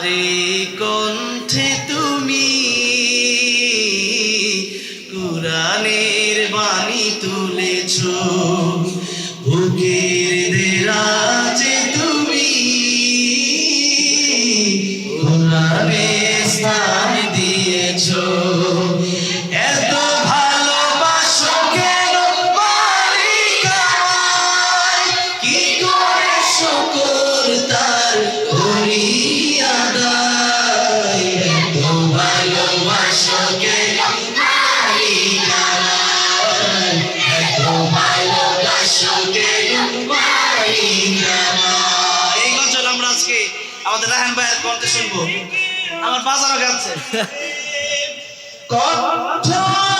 আমারে কণ্ঠে তুমি কুরানের বাণী তুলেছ। বুকের আমাদের রাহান ভাইয়ের কণ্ঠে শুনব। আমার বাজারও গাচ্ছে।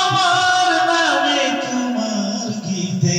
আমার নামে তোমার গীতে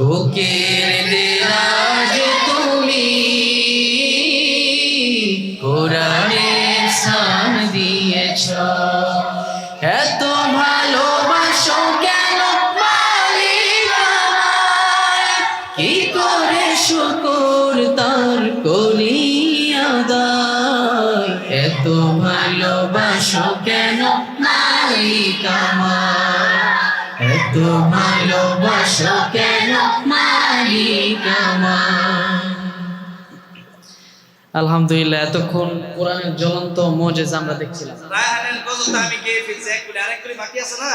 বুকের দেরাজে তুমি কোরআনের স্থান দিয়েছ এত ভালোবাসো কেন? কি করে শুকর তার কলিয়াদায় এত ভালোবাসো কেন মালিক? এত ভালোবাসো কেন মালিক আলহামদুলিল্লাহ এতক্ষণ কোরআনের জ্বলন্ত মোজেজ আমরা দেখছিলাম। রায়হানের গজলটা আমি গেয়ে ফেলছি এক কুলি আরেক কুলি বাকি আছে না?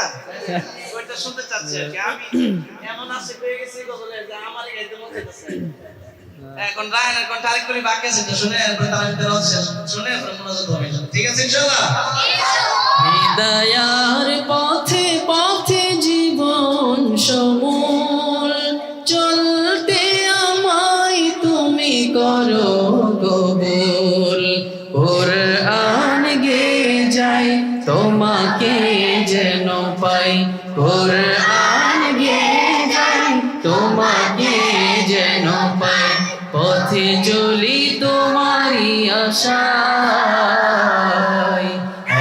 ওইটা শুনতে চাচ্ছি আর কি। আমি এমন আছে পেয়ে গেছি গজলে যে আমারই গাইতে মন চাইতেছে। এখন রায়হানের কণ্ঠে আরেক কুলি বাকি আছে শুনে এরপরে তার শুনে এরপরে মনোযোগ হবে ঠিক আছে ইনশাআল্লাহ? পাই কোরআন গে যাই তোমাকে যেন পাই পথে চলি তোমারই আশায়।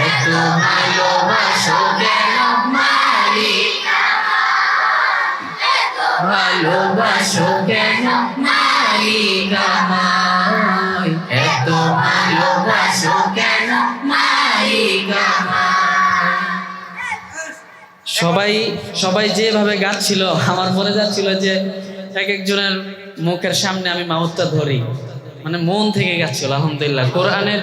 এত ভালোবাসো কেন মালিক ভালোবাসো কেন মালিক আমায় সবাই সবাই যেভাবে গাচ্ছিল, আমার মনে যাচ্ছিল যে এক একজনের মুখের সামনে আমি মাউথটা ধরি। মানে মন থেকে গাচ্ছিল, আলহামদুলিল্লাহ। কোরআনের